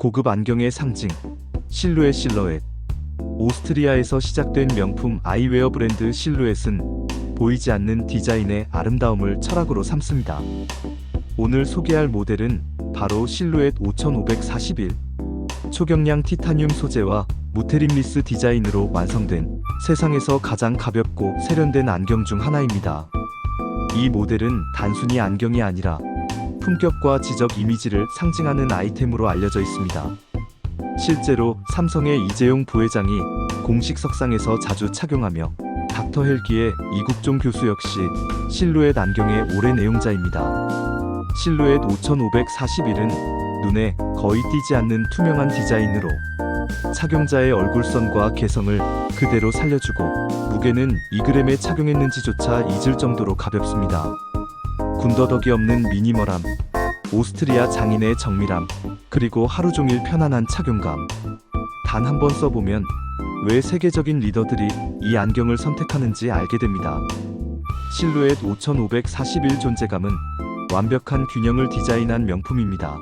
고급 안경의 상징, 실루엣 실러엣. 오스트리아에서 시작된 명품 아이웨어 브랜드 실루엣은 보이지 않는 디자인의 아름다움을 철학으로 삼습니다. 오늘 소개할 모델은 바로 실루엣 5541. 초경량 티타늄 소재와 무테림리스 디자인으로 완성된 세상에서 가장 가볍고 세련된 안경 중 하나입니다. 이 모델은 단순히 안경이 아니라 품격과 지적 이미지를 상징하는 아이템으로 알려져 있습니다. 실제로 삼성의 이재용 부회장이 공식 석상에서 자주 착용하며 닥터 헬기의 이국종 교수 역시 실루엣 안경의 오랜 애용자입니다. 실루엣 5541은 눈에 거의 띄지 않는 투명한 디자인으로 착용자의 얼굴선과 개성을 그대로 살려주고 무게는 2g에 착용했는지조차 잊을 정도로 가볍습니다. 군더더기 없는 미니멀함, 오스트리아 장인의 정밀함, 그리고 하루 종일 편안한 착용감. 단 한 번 써보면 왜 세계적인 리더들이 이 안경을 선택하는지 알게 됩니다. 실루엣 5541 존재감은 완벽한 균형을 디자인한 명품입니다.